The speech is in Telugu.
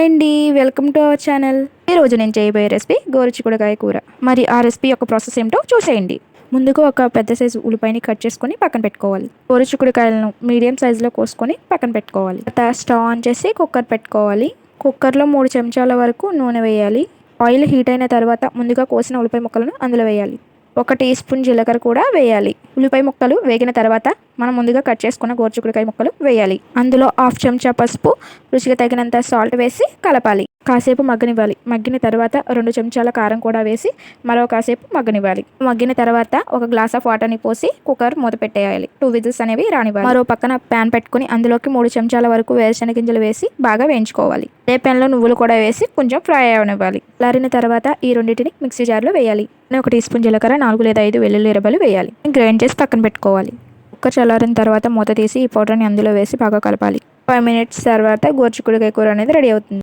హాయ్ అండి వెల్కమ్ టు అవర్ ఛానల్. ఈరోజు నేను చేయబోయే రెసిపీ గోరుచిక్కుడుకాయ కూర. మరి ఆ రెసిపీ యొక్క ప్రాసెస్ ఏమిటో చూసేయండి. ముందుగా ఒక పెద్ద సైజు ఉల్లిపాయని కట్ చేసుకొని పక్కన పెట్టుకోవాలి. గోరుచిక్కుడుకాయలను మీడియం సైజులో కోసుకొని పక్కన పెట్టుకోవాలి. తర్వాత స్టవ్ ఆన్ చేసి కుక్కర్ పెట్టుకోవాలి. కుక్కర్లో మూడు చెంచాల వరకు నూనె వేయాలి. ఆయిల్ హీట్ అయిన తర్వాత ముందుగా కోసిన ఉల్లిపాయ ముక్కలను అందులో వేయాలి. ఒక టీ స్పూన్ జీలకర్ర కూడా వేయాలి. ఉల్లిపాయ ముక్కలు వేగిన తర్వాత మనం ముందుగా కట్ చేసుకున్న గోరుచిక్కుడుకాయ ముక్కలు వేయాలి. అందులో హాఫ్ చెంచా పసుపు రుచికి తగినంత సాల్ట్ వేసి కలపాలి. కాసేపు మగ్గనివ్వాలి. మగ్గిన తర్వాత రెండు చెంచాల కారం కూడా వేసి మరో కాసేపు మగ్గనివ్వాలి. మగ్గిన తర్వాత ఒక గ్లాస్ ఆఫ్ వాటర్ని పోసి కుక్కర్ మూత పెట్టేయాలి. టూ విజిల్స్ అనేవి రానివ్వాలి. మరో పక్కన ప్యాన్ పెట్టుకుని అందులోకి మూడు చెంచాల వరకు వేరుశెనగ గింజలు వేసి బాగా వేయించుకోవాలి. అదే ప్యాన్లో నువ్వులు కూడా వేసి కొంచెం ఫ్రై అవనివ్వాలి లారిన తర్వాత ఈ రెండింటిని మిక్సీ జార్లో వేయాలి. ఒక టీ స్పూన్ జీలకర్ర నాలుగు లేదా ఐదు వెల్లుల్లి రెబ్బలు వేయాలి. గ్రైండ్ చేసి పక్కన పెట్టుకోవాలి. కుక్కర్ చల్లారిన తర్వాత మూత తీసి ఈ పౌడర్ని అందులో వేసి బాగా కలపాలి. ఫైవ్ మినిట్స్ తర్వాత గోరుచిక్కుడుకాయ కూర అనేది రెడీ అవుతుంది.